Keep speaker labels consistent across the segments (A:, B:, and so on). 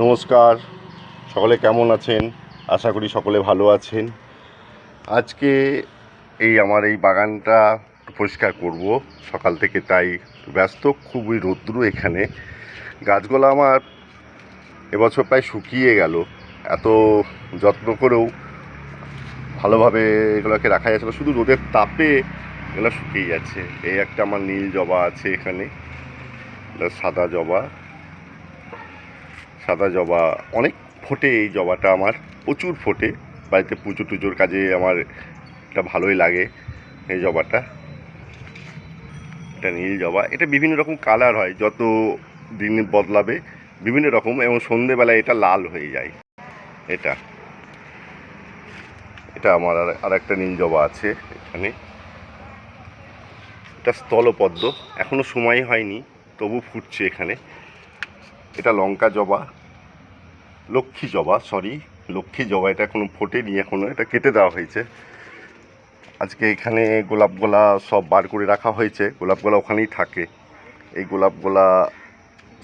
A: নমস্কার। সকলে কেমন আছেন? আশা করি সকলে ভালো আছেন। আজকে এই আমার এই বাগানটা পরিষ্কার করব। সকাল থেকে তাই ব্যস্ত, খুবই রৌদ্র এখানে। গাছগুলো আমার এবছর প্রায় শুকিয়ে গেল। এত যত্ন করেও ভালোভাবে এগুলোকে রাখা যাচ্ছে না। শুধু রোদের তাপে এগুলো শুকিয়ে যাচ্ছে। এই একটা আমার নীল জবা আছে এখানে। সাদা জবা। সাদা জবা, অনেক ফোটে এই জবাটা আমার, প্রচুর ফোটে। বাড়িতে পুজো টুজোর কাজে আমার এটা ভালোই লাগে এই জবাটা। এটা নীল জবা। এটা বিভিন্ন রকম কালার হয়, যত দিন বদলাবে বিভিন্ন রকম এবং সন্ধেবেলায় এটা লাল হয়ে যায়। এটা। এটা আমার আর একটা নীল জবা আছে এখানে। এটা স্থলপদ্ম। এখনও সময় হয়নি, তবু ফুটছে এখানে। এটা লঙ্কা জবা। লক্ষ্মী জবা সরি লক্ষ্মী জবা, এটা এখনও ফোটেনি, এখনও এটা কেটে দেওয়া হয়েছে। আজকে এখানে গোলাপগুলা সব বার করে রাখা হয়েছে গোলাপগুলা ওখানেই থাকে। এই গোলাপগুলা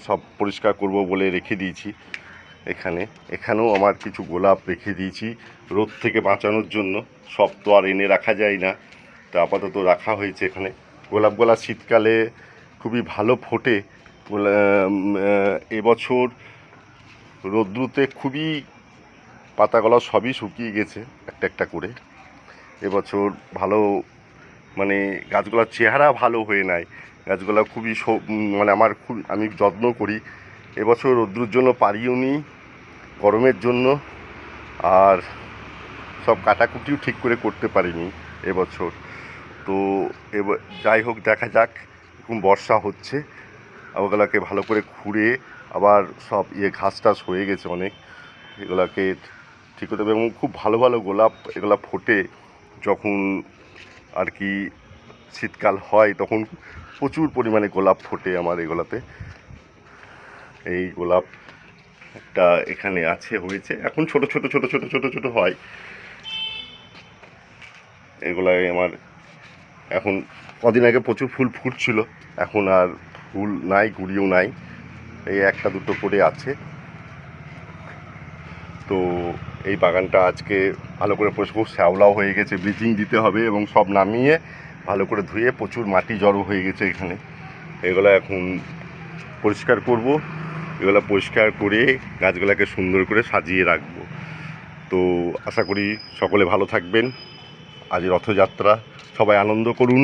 A: সব পরিষ্কার করব বলে রেখে দিয়েছি এখানে। এখানেও আমার কিছু গোলাপ রেখে দিয়েছি রোদ থেকে বাঁচানোর জন্য। সব তো আর এনে রাখা যায় না। তা আপাতত রাখা হয়েছে এখানে। গোলাপগুলা শীতকালে খুবই ভালো ফোটে। এবছর রৌদ্রুতে খুবই পাতাগুলো সবই শুকিয়ে গেছে, একটা একটা করে। এবছর ভালো মানে গাছগুলোর চেহারা ভালো হয়ে নাই। গাছগুলো খুবই মানে আমার খুব, আমি যত্ন করি। এবছর রৌদ্রুর জন্য পারিও নি, গরমের জন্য। আর সব কাটাকুটিও ঠিক করে করতে পারিনি এবছর। তো এব, যাই হোক, দেখা যাক, এরকম বর্ষা হচ্ছে। ওগুলোকে ভালো করে খুঁড়ে আবার সব ইয়ে ঘাস টাস হয়ে গেছে অনেক। এগুলাকে ঠিক করতে হবে এবং খুব ভালো ভালো গোলাপ, এগুলা ফোটে যখন আর কি শীতকাল হয় তখন প্রচুর পরিমাণে গোলাপ ফোটে আমার এগুলাতে। এই গোলাপ একটা এখানে আছে, হয়েছে। এখন ছোট ছোট ছোট ছোট ছোট ছোট হয়। এগুলাই আমার এখন কদিন আগে প্রচুর ফুল ফুটছিল। এখন আর ফুল নাই কুড়িও নাই। এই একটা দুটো করে আছে। তো এই বাগানটা আজকে ভালো করে পরিষ্কার শ্যাওলাও হয়ে গেছে, ব্লিচিং দিতে হবে এবং সব নামিয়ে ভালো করে ধুয়ে প্রচুর মাটি জড়ো হয়ে গেছে এখানে। এগুলো এখন পরিষ্কার করব। এগুলো পরিষ্কার করে গাছগুলোকে সুন্দর করে সাজিয়ে রাখব। তো আশা করি সকলে ভালো থাকবেন। আজ রথযাত্রা, সবাই আনন্দ করুন।